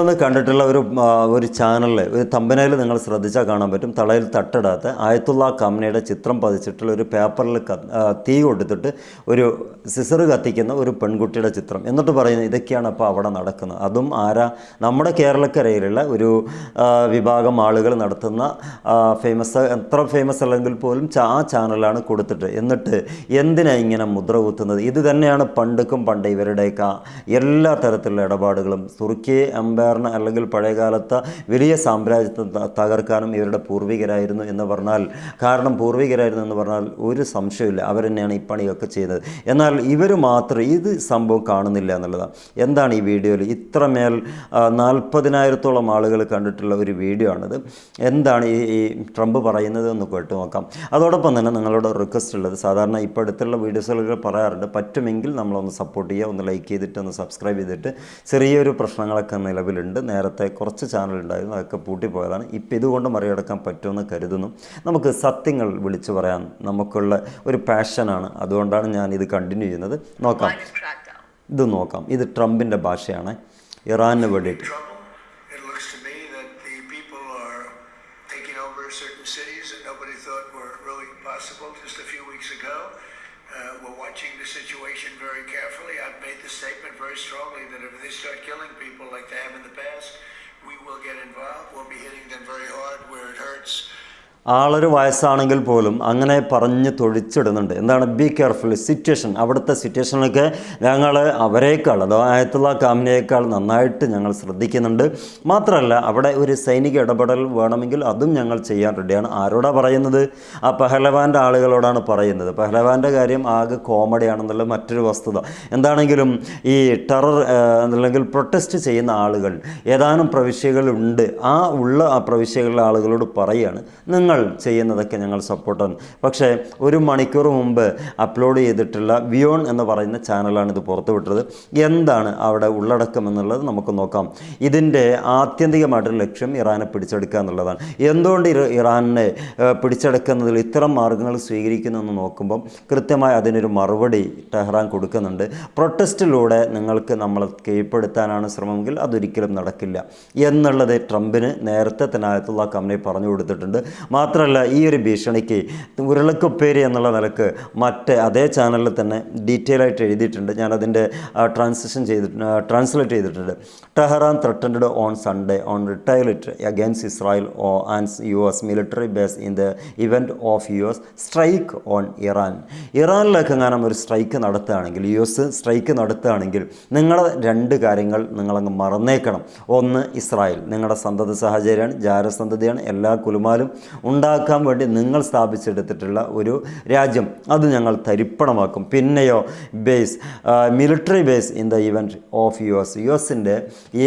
ഒന്ന് കണ്ടിട്ടുള്ള ഒരു ഒരു ചാനലിൽ ഒരു തമ്പനയിൽ നിങ്ങൾ ശ്രദ്ധിച്ചാൽ കാണാൻ പറ്റും. തളയിൽ തട്ടിടാത്ത ആയത്തുള്ള കമ്പനിയുടെ ചിത്രം പതിച്ചിട്ടുള്ള ഒരു പേപ്പറിൽ തീ കൊടുത്തിട്ട് ഒരു സിസർ കത്തിക്കുന്ന ഒരു പെൺകുട്ടിയുടെ ചിത്രം. എന്നിട്ട് പറയുന്നത് ഇതൊക്കെയാണ് അപ്പോൾ അവിടെ നടക്കുന്നത്. അതും ആരാ? നമ്മുടെ കേരളക്കരയിലുള്ള ഒരു വിഭാഗം ആളുകൾ നടത്തുന്ന ഫേമസ് എത്ര ഫേമസ് അല്ലെങ്കിൽ പോലും ആ ചാനലാണ് കൊടുത്തിട്ട്. എന്നിട്ട് എന്തിനാ ഇങ്ങനെ മുദ്ര കുത്തുന്നത്? ഇത് തന്നെയാണ് പണ്ടുക്കും പണ്ട് ഇവരുടെയൊക്കെ എല്ലാ തരത്തിലുള്ള ഇടപാടുകളും. തുർക്കി എംപയറിന് അല്ലെങ്കിൽ പഴയകാലത്തെ വലിയ സാമ്രാജ്യത്തെ തകർക്കാനും ഇവരുടെ പൂർവികരായിരുന്നു എന്ന് പറഞ്ഞാൽ കാരണം പൂർവികരായിരുന്നു എന്ന് പറഞ്ഞാൽ ഒരു സംശയമില്ല അവർ തന്നെയാണ് ഈ പണിയൊക്കെ ചെയ്യുന്നത് എന്നാൽ ഇവർ മാത്രം ഇത് സംഭവം കാണുന്നില്ല എന്നുള്ളതാണ്. എന്താണ് ഈ വീഡിയോയിൽ? ഇത്രമേൽ നാൽപ്പതിനായിരത്തോളം ആളുകൾ കണ്ടിട്ടുള്ള ഒരു വീഡിയോ ആണിത്. എന്താണ് ഈ ഈ ട്രംപ് പറയുന്നത് എന്ന് കേട്ട് നോക്കാം. അതോടൊപ്പം തന്നെ നിങ്ങളോട് റിക്വസ്റ്റ് ഉള്ളത്. സാധാരണ ഇപ്പോൾ അടുത്തുള്ള വീഡിയോസുകൾ പറയാറുണ്ട്. പറ്റുമെങ്കിൽ നമ്മളൊന്ന് സപ്പോർട്ട് ചെയ്യുക ഒന്ന് ലൈക്ക് ചെയ്തിട്ട് ഒന്ന് സബ്സ്ക്രൈബ് ചെയ്തിട്ട് ചെറിയൊരു പ്രശ്നങ്ങളൊക്കെ നിലവിലുണ്ട് നേരത്തെ കുറച്ച് ചാനലുണ്ടായിരുന്നു. അതൊക്കെ പൂട്ടിപ്പോയതാണ്. ഇപ്പം ഇതുകൊണ്ട് മറികടക്കാൻ പറ്റുമെന്ന് കരുതുന്നു. നമുക്ക് സത്യങ്ങൾ വിളിച്ചു പറയാൻ നമുക്കുള്ള ഒരു പാഷനാണ്. അതുകൊണ്ടാണ് ഞാൻ ഇത് കണ്ടിന്യൂ ചെയ്യുന്നത്. നോക്കാം. ഇത് നോക്കാം. ഇത് ട്രംപിന്റെ ഭാഷയാണ്. ഇറാനിന് വേണ്ടിയിട്ട്. Situation very carefully. I've made the statement very strongly that if they start killing people like they have in the past, we will get involved. We'll be hitting them very hard where it hurts. ആളൊരു വയസ്സാണെങ്കിൽ പോലും അങ്ങനെ പറഞ്ഞ് തൊഴിച്ചിടുന്നുണ്ട്. എന്താണ്? Be careful situation അവിടുത്തെ സിറ്റുവേഷനൊക്കെ ഞങ്ങൾ അവരേക്കാൾ അതോ ആയത്തുള്ള കാമിനേക്കാൾ നന്നായിട്ട് ഞങ്ങൾ ശ്രദ്ധിക്കുന്നുണ്ട്. മാത്രമല്ല അവിടെ ഒരു സൈനിക ഇടപെടൽ വേണമെങ്കിൽ അതും ഞങ്ങൾ ചെയ്യാൻ റെഡിയാണ്. ആരോടാ പറയുന്നത്? ആ പഹലവാന്റെ ആളുകളോടാണ് പറയുന്നത്. പഹലവാന്റെ കാര്യം ആകെ കോമഡിയാണെന്നുള്ള മറ്റൊരു വസ്തുത. എന്താണെങ്കിലും ഈ ടെറർ അല്ലെങ്കിൽ പ്രൊട്ടസ്റ്റ് ചെയ്യുന്ന ആളുകൾ ഏതാനും പ്രവിശ്യകളുണ്ട്. ആ ഉള്ള ആ പ്രവിശ്യകളിലെ ആളുകളോട് പറയുകയാണ് നിങ്ങൾ ചെയ്യുന്നതൊക്കെ ഞങ്ങൾ സപ്പോർട്ടാണ് പക്ഷേ ഒരു മണിക്കൂർ മുമ്പ് അപ്ലോഡ് ചെയ്തിട്ടുള്ള വിയോൺ എന്ന് പറയുന്ന ചാനലാണ് ഇത് പുറത്തുവിട്ടത് എന്താണ് അവിടെ ഉള്ളടക്കം എന്നുള്ളത് നമുക്ക് നോക്കാം. ഇതിന്റെ ആത്യന്തികമായിട്ടൊരു ലക്ഷ്യം ഇറാനെ പിടിച്ചെടുക്കുക എന്നുള്ളതാണ്. എന്തുകൊണ്ട് ഇറാനെ പിടിച്ചെടുക്കുന്നതിൽ ഇത്തരം മാർഗങ്ങൾ സ്വീകരിക്കുന്നു എന്ന് നോക്കുമ്പം കൃത്യമായി അതിനൊരു മറുപടി ടെഹ്റാൻ കൊടുക്കുന്നുണ്ട്. പ്രൊട്ടസ്റ്റിലൂടെ നിങ്ങൾക്ക് നമ്മളെ കീഴ്പ്പെടുത്താനാണ് ശ്രമമെങ്കിൽ അതൊരിക്കലും നടക്കില്ല. എന്നുള്ളത് ട്രംപിന് നേരത്തെ തന്നെ ആയത്തുള്ള കമ്പനി പറഞ്ഞു കൊടുത്തിട്ടുണ്ട്. മാത്രമല്ല ഈ ഒരു ഭീഷണിക്ക് ഉരുളക്കുപ്പേരി എന്നുള്ള നിലയ്ക്ക് മറ്റേ അതേ ചാനലിൽ തന്നെ ഡീറ്റെയിൽ ആയിട്ട് എഴുതിയിട്ടുണ്ട്. ഞാൻ ഞാനതിന്റെ ട്രാൻസ്ലേഷൻ ചെയ്തിട്ടുണ്ട് ട്രാൻസ്ലേറ്റ് ചെയ്തിട്ടുണ്ട്. Tehran threatened on Sunday on retired against Israel uh and U S military base in the event of U S strike on Iran ഇറാനിലേക്ക് എങ്ങാനും ഒരു സ്ട്രൈക്ക് നടത്തുകയാണെങ്കിൽ യു എസ് സ്ട്രൈക്ക് നടത്തുകയാണെങ്കിൽ നിങ്ങളെ രണ്ട് കാര്യങ്ങൾ നിങ്ങളങ്ങ് മറന്നേക്കണം. ഒന്ന് ഇസ്രായേൽ. നിങ്ങളുടെ സന്തത സാഹചര്യമാണ് ജാരസന്തതിയാണ്. എല്ലാ കുലുമാലും ഉണ്ടാക്കാൻ വേണ്ടി നിങ്ങൾ സ്ഥാപിച്ചെടുത്തിട്ടുള്ള ഒരു രാജ്യം. അത് ഞങ്ങൾ തരിപ്പണമാക്കും. പിന്നെയോ base military base in the event of U S U എസിന്റെ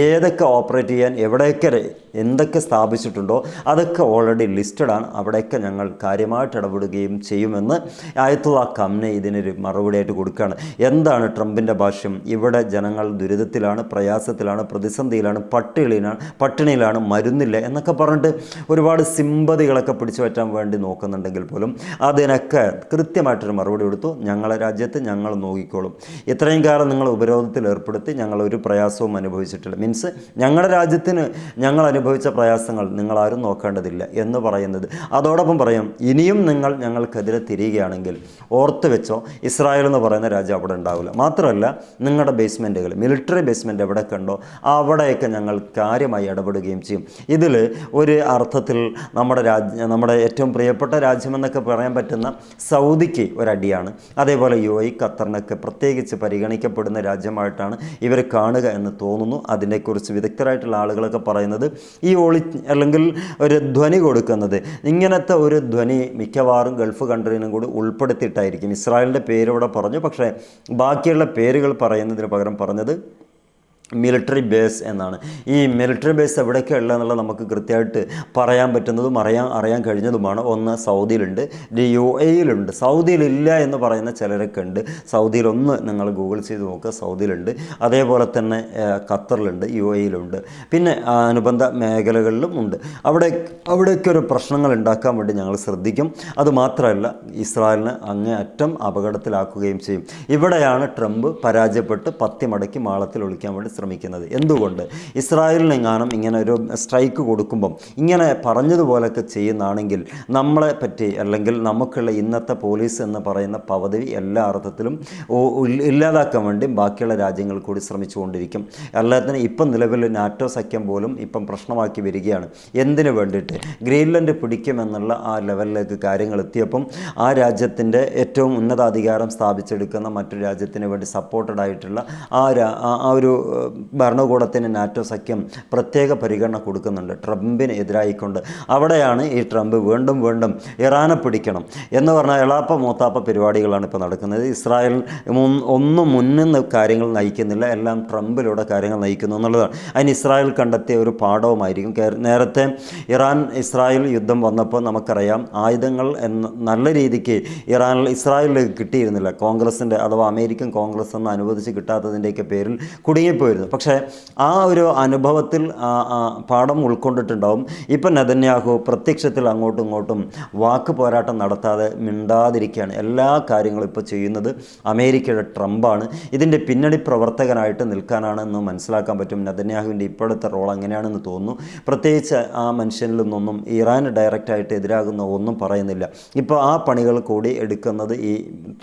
ഏതൊക്കെ ഓപ്പറേറ്റ് ചെയ്യാൻ എവിടെയൊക്കെ എന്തൊക്കെ സ്ഥാപിച്ചിട്ടുണ്ടോ അതൊക്കെ ഓൾറെഡി ലിസ്റ്റഡാണ് അവിടെയൊക്കെ ഞങ്ങൾ കാര്യമായിട്ട് ഇടപെടുകയും ചെയ്യുമെന്ന് ആയത്തുള്ള കമ്നെ ഇതിനൊരു മറുപടിയായിട്ട് കൊടുക്കുകയാണ്. എന്താണ് ട്രംപിന്റെ ഭാഷ്യം? ഇവിടെ ജനങ്ങൾ ദുരിതത്തിലാണ് പ്രയാസത്തിലാണ് പ്രതിസന്ധിയിലാണ് പട്ടിണിയിലാണ് പട്ടിണിയിലാണ് മരുന്നില്ല എന്നൊക്കെ പറഞ്ഞിട്ട് ഒരുപാട് സിമ്പതികളൊക്കെ പിടിച്ചു പറ്റാൻ വേണ്ടി നോക്കുന്നുണ്ടെങ്കിൽ പോലും അതിനൊക്കെ കൃത്യമായിട്ടൊരു മറുപടി കൊടുത്തു. ഞങ്ങളെ രാജ്യത്ത് ഞങ്ങൾ നോക്കിക്കോളും. ഇത്രയും കാലം നിങ്ങൾ ഉപരോധത്തിൽ ഏർപ്പെടുത്തി ഞങ്ങൾ ഒരു പ്രയാസവും അനുഭവിച്ചിട്ടില്ല. മീൻസ് ഞങ്ങളുടെ രാജ്യത്തിന് ഞങ്ങൾ അനുഭവിച്ച പ്രയാസങ്ങൾ നിങ്ങളാരും നോക്കേണ്ടതില്ല എന്ന് പറയുന്നത്. അതോടൊപ്പം പറയും ഇനിയും നിങ്ങൾ ഞങ്ങൾക്കെതിരെ തിരിയുകയാണെങ്കിൽ ഓർത്ത് വെച്ചോ ഇസ്രായേൽ എന്ന് പറയുന്ന രാജ്യം അവിടെ ഉണ്ടാവില്ല. മാത്രമല്ല നിങ്ങളുടെ ബേസ്മെന്റുകൾ മിലിറ്ററി ബേസ്മെന്റ് എവിടെയൊക്കെ ഉണ്ടോ അവിടെയൊക്കെ ഞങ്ങൾ കാര്യമായി ഇടപെടുകയും ചെയ്യും. ഇതിൽ ഒരു അർത്ഥത്തിൽ നമ്മുടെ രാജ്യ നമ്മുടെ ഏറ്റവും പ്രിയപ്പെട്ട രാജ്യമെന്നൊക്കെ പറയാൻ പറ്റുന്ന സൗദിക്ക് ഒരടിയാണ്. അതേപോലെ യു എ ഖത്തറിനൊക്കെ പ്രത്യേകിച്ച് പരിഗണിക്കപ്പെടുന്ന രാജ്യമായിട്ടാണ് ഇവർ കാണുക എന്ന് തോന്നുന്നു. അതിനെക്കുറിച്ച് വിദഗ്ധരായിട്ടുള്ള ആളുകളൊക്കെ പറയുന്നത് ഈ ഒളി അല്ലെങ്കിൽ ഒരു ധ്വനി കൊടുക്കുന്നത്. ഇങ്ങനത്തെ ഒരു ധ്വനി മിക്കവാറും ഗൾഫ് കൺട്രീനും കൂടി ഉൾപ്പെടുത്തിയിട്ടായിരിക്കും. ഇസ്രായേലിന്റെ പേര് ഇവിടെ പറഞ്ഞു. പക്ഷേ ബാക്കിയുള്ള പേരുകൾ പറയുന്നതിന് പകരം പറഞ്ഞത് മിലിറ്ററി ബേസ് എന്നാണ്. ഈ മിലിറ്ററി ബേസ് എവിടെയൊക്കെ ഉള്ളതെന്നുള്ളത് നമുക്ക് കൃത്യമായിട്ട് പറയാൻ പറ്റുന്നതും അറിയാൻ അറിയാൻ കഴിഞ്ഞതുമാണ്. ഒന്ന് സൗദിയിലുണ്ട് യു എയിലുണ്ട് സൗദിയിലില്ല എന്ന് പറയുന്ന ചിലരൊക്കെ ഉണ്ട്. സൗദിയിലൊന്ന് നിങ്ങൾ ഗൂഗിൾ ചെയ്ത് നോക്കുക സൗദിയിലുണ്ട്. അതേപോലെ തന്നെ ഖത്തറിലുണ്ട് യു എയിലുണ്ട് പിന്നെ അനുബന്ധ മേഖലകളിലും ഉണ്ട്. അവിടെ അവിടെയൊക്കെ ഒരു പ്രശ്നങ്ങൾ ഉണ്ടാക്കാൻ വേണ്ടി ഞങ്ങൾ ശ്രദ്ധിക്കും. അതുമാത്രമല്ല ഇസ്രായേലിനെ അങ്ങേയറ്റം അപകടത്തിലാക്കുകയും ചെയ്യും. ഇവിടെയാണ് ട്രംപ് പരാജയപ്പെട്ട് പത്തി മടക്കി മാളത്തിൽ ഒളിക്കാൻ വേണ്ടി ശ്രമിക്കുന്നത് എന്തുകൊണ്ട്? ഇസ്രായേലിനെങ്ങാനും ഇങ്ങനെ ഒരു സ്ട്രൈക്ക് കൊടുക്കുമ്പം ഇങ്ങനെ പറഞ്ഞതുപോലൊക്കെ ചെയ്യുന്നതാണെങ്കിൽ നമ്മളെ പറ്റി അല്ലെങ്കിൽ നമുക്കുള്ള ഇന്നത്തെ പോലീസ് എന്ന് പറയുന്ന പദവി എല്ലാ അർത്ഥത്തിലും ഇല്ലാതാക്കാൻ വേണ്ടി ബാക്കിയുള്ള രാജ്യങ്ങൾ കൂടി ശ്രമിച്ചുകൊണ്ടിരിക്കും. എല്ലാത്തിനും ഇപ്പം നിലവിൽ നാറ്റോ സഖ്യം പോലും ഇപ്പം പ്രശ്നമാക്കി വരികയാണ്. എന്തിനു വേണ്ടിയിട്ട്? ഗ്രീൻലൻഡ് പിടിക്കുമെന്നുള്ള ആ ലെവലിലേക്ക് കാര്യങ്ങൾ എത്തിയപ്പം ആ രാജ്യത്തിന്റെ ഏറ്റവും ഉന്നതാധികാരം സ്ഥാപിച്ചെടുക്കുന്ന മറ്റു രാജ്യത്തിന് വേണ്ടി സപ്പോർട്ടഡ് ആയിട്ടുള്ള ആ ഒരു ഭരണകൂടത്തിന് നാറ്റോ സഖ്യം പ്രത്യേക പരിഗണന കൊടുക്കുന്നുണ്ട്. ട്രംപിന് എതിരായിക്കൊണ്ട് അവിടെയാണ് ഈ ട്രംപ് വീണ്ടും വീണ്ടും ഇറാനെ പിടിക്കണം എന്ന് പറഞ്ഞാൽ എളാപ്പ മൂത്താപ്പ പരിപാടികളാണ് ഇപ്പോൾ നടക്കുന്നത്. ഇസ്രായേൽ ഒന്നും മുന്നിൽ കാര്യങ്ങൾ നയിക്കുന്നില്ല. എല്ലാം ട്രംപിലൂടെ കാര്യങ്ങൾ നയിക്കുന്നു എന്നുള്ളതാണ്. അതിന് ഇസ്രായേൽ കണ്ടെത്തിയ ഒരു പാഠവുമായിരിക്കും. നേരത്തെ ഇറാൻ ഇസ്രായേൽ യുദ്ധം വന്നപ്പോൾ നമുക്കറിയാം ആയുധങ്ങൾ എന്ന നല്ല രീതിക്ക് ഇറാനിൽ ഇസ്രായേലിലേക്ക് കിട്ടിയിരുന്നില്ല. കോൺഗ്രസിന്റെ അഥവാ അമേരിക്കൻ കോൺഗ്രസ് എന്ന് അനുവദിച്ച് കിട്ടാത്തതിന്റെയൊക്കെ പേരിൽ കുടുങ്ങിപ്പോയിരുന്നു. പക്ഷേ ആ ഒരു അനുഭവത്തിൽ പാഠം ഉൾക്കൊണ്ടിട്ടുണ്ടാവും. ഇപ്പം നദന്യാഹു പ്രത്യക്ഷത്തിൽ അങ്ങോട്ടും ഇങ്ങോട്ടും വാക്ക് പോരാട്ടം നടത്താതെ മിണ്ടാതിരിക്കുകയാണ്. എല്ലാ കാര്യങ്ങളും ഇപ്പോൾ ചെയ്യുന്നത് അമേരിക്കയുടെ ട്രംപാണ്. ഇതിന്റെ പിന്നണി പ്രവർത്തകനായിട്ട് നിൽക്കാനാണെന്ന് മനസ്സിലാക്കാൻ പറ്റും. നെതന്യാഹുവിന്റെ ഇപ്പോഴത്തെ റോൾ അങ്ങനെയാണെന്ന് തോന്നുന്നു. പ്രത്യേകിച്ച് ആ മനുഷ്യനിൽ നിന്നൊന്നും ഇറാൻ ഡയറക്റ്റായിട്ട് എതിരാകുന്ന ഒന്നും പറയുന്നില്ല. ഇപ്പോൾ ആ പണികൾ കൂടി എടുക്കുന്നത് ഈ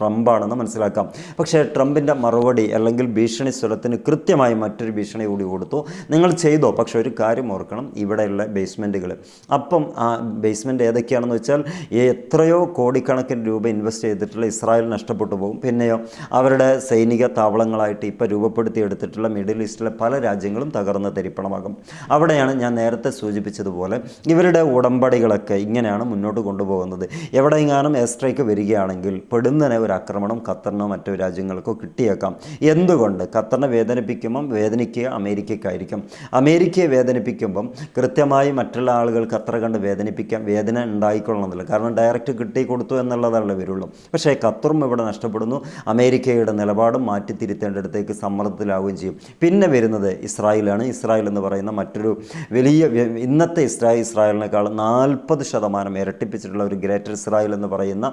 ട്രംപാണെന്ന് മനസ്സിലാക്കാം. പക്ഷേ ട്രംപിന്റെ മറുപടി അല്ലെങ്കിൽ ഭീഷണി സ്വരത്തിന് കൃത്യമായി മറ്റൊരു ഭീഷണി കൂടി കൊടുത്തു. നിങ്ങൾ ചെയ്തോ? പക്ഷേ ഒരു കാര്യം ഓർക്കണം. ഇവിടെയുള്ള ബേസ്മെന്റുകൾ അപ്പം ആ ബേസ്മെന്റ് ഏതൊക്കെയാണെന്ന് വെച്ചാൽ എത്രയോ കോടിക്കണക്കിന് രൂപ ഇൻവെസ്റ്റ് ചെയ്തിട്ടുള്ള ഇസ്രായേൽ നഷ്ടപ്പെട്ടു പോകും. പിന്നെയോ അവരുടെ സൈനിക താവളങ്ങളായിട്ട് ഇപ്പോൾ രൂപപ്പെടുത്തി എടുത്തിട്ടുള്ള മിഡിൽ ഈസ്റ്റിലെ പല രാജ്യങ്ങളും തകർന്ന് തരിപ്പണമാകും. അവിടെയാണ് ഞാൻ നേരത്തെ സൂചിപ്പിച്ചതുപോലെ ഇവരുടെ ഉടമ്പടികളൊക്കെ ഇങ്ങനെയാണ് മുന്നോട്ട് കൊണ്ടുപോകുന്നത്. എവിടെയെങ്കിലും എയർ സ്ട്രൈക്ക് വരികയാണെങ്കിൽ പെടുന്നതിനെ ഒരു ആക്രമണം ഖത്തറിനോ മറ്റു രാജ്യങ്ങൾക്കോ കിട്ടിയേക്കാം. എന്തുകൊണ്ട്? ഖത്തറിനെ വേദനിപ്പിക്കുമ്പം വേദനിക്കുക അമേരിക്കയ്ക്കായിരിക്കും. അമേരിക്കയെ വേദനിപ്പിക്കുമ്പം കൃത്യമായി മറ്റുള്ള ആളുകൾക്ക് അത്ര കണ്ട് വേദനിപ്പിക്കാൻ വേദന ഉണ്ടായിക്കൊള്ളണമെന്നില്ല. കാരണം ഡയറക്റ്റ് കിട്ടി കൊടുത്തു എന്നുള്ളതല്ല വരുള്ളൂ. പക്ഷേ ഖത്തറും ഇവിടെ നഷ്ടപ്പെടുന്നു. അമേരിക്കയുടെ നിലപാടും മാറ്റി തിരുത്തേണ്ടടുത്തേക്ക് സമ്മർദ്ദത്തിലാവുകയും ചെയ്യും. പിന്നെ വരുന്നത് ഇസ്രായേലാണ്. ഇസ്രായേൽ എന്ന് പറയുന്ന മറ്റൊരു വലിയ ഇന്നത്തെ ഇസ്രായേൽ ഇസ്രായേലിനേക്കാൾ നാൽപ്പത് ശതമാനം ഇരട്ടിപ്പിച്ചിട്ടുള്ള ഒരു ഗ്രേറ്റർ ഇസ്രായേൽ എന്ന് പറയുന്ന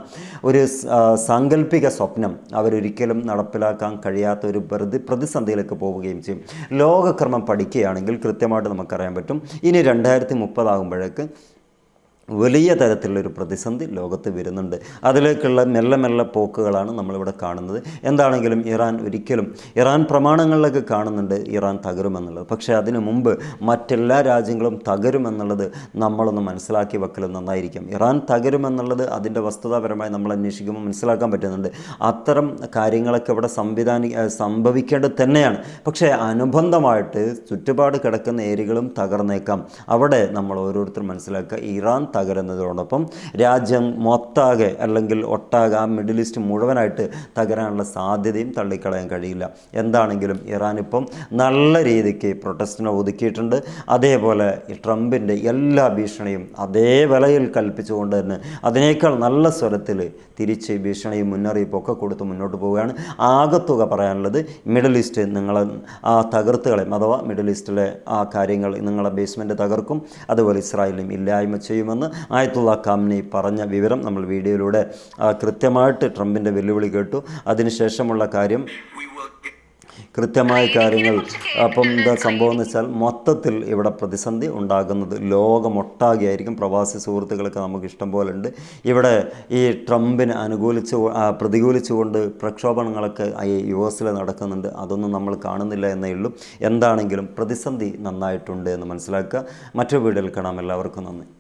ഒരു സാങ്കല്പിക സ്വപ്നം അവരൊരിക്കലും നടപ്പിലാക്കാൻ കഴിയാത്ത ഒരു പ്രതി പ്രതിസന്ധിയിലേക്ക് പോവുകയും ചെയ്യും ലോകക്രമം പഠിക്കുകയാണെങ്കിൽ കൃത്യമായിട്ട് നമുക്കറിയാൻ പറ്റും. ഇനി രണ്ടായിരത്തി മുപ്പതാകുമ്പോഴേക്ക് വലിയ തരത്തിലുള്ളൊരു പ്രതിസന്ധി ലോകത്ത് വരുന്നുണ്ട്. അതിലേക്കുള്ള മെല്ലെ മെല്ലെ പോക്കുകളാണ് നമ്മളിവിടെ കാണുന്നത്. എന്താണെങ്കിലും ഇറാൻ ഒരിക്കലും ഇറാൻ പ്രമാണങ്ങളിലൊക്കെ കാണുന്നുണ്ട് ഇറാൻ തകരുമെന്നുള്ളത്. പക്ഷേ അതിനു മുമ്പ് മറ്റെല്ലാ രാജ്യങ്ങളും തകരുമെന്നുള്ളത് നമ്മളൊന്ന് മനസ്സിലാക്കി വെക്കൽ നന്നായിരിക്കും. ഇറാൻ തകരുമെന്നുള്ളത് അതിന്റെ വസ്തുതാപരമായി നമ്മൾ അന്വേഷിക്കുമ്പോൾ മനസ്സിലാക്കാൻ പറ്റുന്നുണ്ട്. അത്തരം കാര്യങ്ങളൊക്കെ ഇവിടെ സംവിധാനി സംഭവിക്കേണ്ടത് തന്നെയാണ്. പക്ഷേ അനുബന്ധമായിട്ട് ചുറ്റുപാട് കിടക്കുന്ന ഏരികളും തകർന്നേക്കാം. അവിടെ നമ്മൾ ഓരോരുത്തരും മനസ്സിലാക്കുക. ഇറാൻ തകരുന്നതോടൊപ്പം രാജ്യം മൊത്താകെ അല്ലെങ്കിൽ ഒട്ടാകെ ആ മിഡിൽ ഈസ്റ്റ് മുഴുവനായിട്ട് തകരാനുള്ള സാധ്യതയും തള്ളിക്കളയാൻ കഴിയില്ല. എന്താണെങ്കിലും ഇറാൻ ഇപ്പം നല്ല രീതിക്ക് പ്രൊട്ടസ്റ്റിനെ ഒതുക്കിയിട്ടുണ്ട്. അതേപോലെ ട്രംപിന്റെ എല്ലാ ഭീഷണിയും അതേ വിലയിൽ കൽപ്പിച്ചുകൊണ്ട് തന്നെ അതിനേക്കാൾ നല്ല സ്വരത്തിൽ തിരിച്ച് ഭീഷണിയും മുന്നറിയിപ്പും ഒക്കെ കൊടുത്ത് മുന്നോട്ട് പോവുകയാണ്. ആകത്തുക പറയാനുള്ളത് മിഡിൽ ഈസ്റ്റ് നിങ്ങൾ ആ തകർത്തുകളെയും അഥവാ മിഡിൽ ഈസ്റ്റിലെ ആ കാര്യങ്ങൾ നിങ്ങളെ ബേസ്മെന്റ് തകർക്കും. അതുപോലെ ഇസ്രായേലിനും ഇല്ലായ്മ ചെയ്യുമെന്ന് ആയത്തുള്ള കാംനി പറഞ്ഞ വിവരം നമ്മൾ വീഡിയോയിലൂടെ കൃത്യമായിട്ട് ട്രംപിന്റെ വെല്ലുവിളി കേട്ടു. അതിനുശേഷമുള്ള കാര്യം കൃത്യമായ കാര്യങ്ങൾ അപ്പം എന്താ സംഭവം എന്ന് വെച്ചാൽ മൊത്തത്തിൽ ഇവിടെ പ്രതിസന്ധി ഉണ്ടാകുന്നത് ലോകമൊട്ടാകെയായിരിക്കും. പ്രവാസി സുഹൃത്തുക്കളൊക്കെ നമുക്ക് ഇഷ്ടം പോലെ ഉണ്ട് ഇവിടെ ഈ ട്രംപിന് അനുകൂലിച്ച് പ്രതികൂലിച്ചുകൊണ്ട് പ്രക്ഷോഭങ്ങളൊക്കെ ഈ യു എസിൽ നടക്കുന്നുണ്ട്. അതൊന്നും നമ്മൾ കാണുന്നില്ല എന്നേ ഉള്ളൂ. എന്താണെങ്കിലും പ്രതിസന്ധി നന്നായിട്ടുണ്ട് എന്ന് മനസ്സിലാക്കുക. മറ്റൊരു വീഡിയോയിൽ കാണാം. എല്ലാവർക്കും നന്ദി.